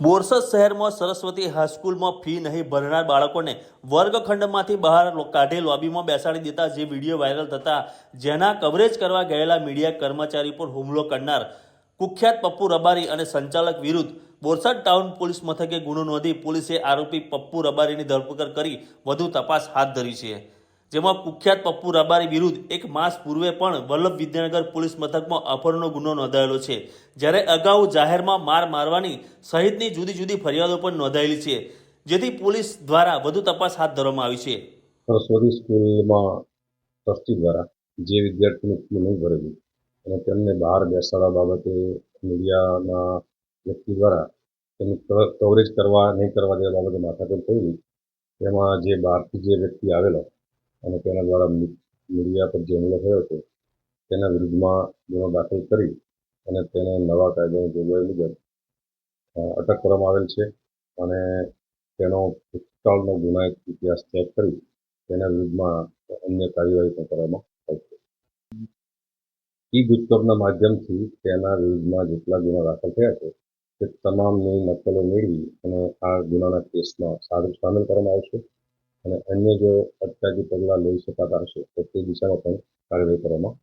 બોરસદ શહેરમાં સરસ્વતી હાઈસ્કૂલમાં ફી નહીં ભરનાર બાળકોને વર્ગખંડમાંથી બહાર કાઢી લોબીમાં બેસાડી દેતા જે વીડિયો વાયરલ થતા, જેના કવરેજ કરવા ગયેલા મીડિયા કર્મચારી પર હુમલો કરનાર કુખ્યાત પપ્પુ રબારી અને સંચાલક વિરુદ્ધ બોરસદ ટાઉન પોલીસ મથકે ગુનો નોંધી પોલીસે આરોપી પપ્પુ રબારીની ધરપકડ કરી વધુ તપાસ હાથ ધરી છે. જેમાં કુખ્યાત પપ્પુ રબારી વિરુદ્ધ એક માસ પૂર્વે પણ વલ્લભ વિદ્યાનગર પોલીસ મથકમાં અપહરણનો ગુનો નોંધાયેલો છે. જ્યારે અગાઉ જાહેરમાં માર મારવાની સહિતની જુદી જુદી ફરિયાદો પણ નોંધાયેલી છે, જેથી પોલીસ દ્વારા વધુ તપાસ હાથ ધરવામાં આવી છે. સરસ્વતી સ્કૂલમાં ટ્રસ્ટી દ્વારા જે વિદ્યાર્થીની ફી નહીં ભરેલી, અને તેમને બહાર બેસાડવા બાબતે મીડિયાના વ્યક્તિ દ્વારા તેનું કવરેજ કરવા નહીં કરવા દેવા બાબતે માથાકૂટ થયેલી, તેમાં જે બહારથી જે વ્યક્તિ આવેલો અને તેના દ્વારા મીડિયા પર જે હુમલો થયો છે તેના વિરુદ્ધમાં ગુનો દાખલ કરી અને તેને નવા કાયદાની જોગવાઈ મુજબ અટક કરવામાં આવેલ છે અને તેનો ભૂતકાળનો ગુનાહિત ઇતિહાસ ચેક કરી તેના વિરુદ્ધમાં અન્ય કાર્યવાહી પણ કરવામાં આવશે ઈ ગુજકોપના માધ્યમથી તેના વિરુદ્ધમાં જેટલા ગુના દાખલ થયા છે, તે તમામની નકલો મેળવી અને આ ગુનાના કેસમાં સામેલ કરવામાં આવશે. અને અન્ય જો અટકાયતી પગલાં લઈ શકાતા હશે તો તે દિશામાં પણ કાર્યવાહી કરવામાં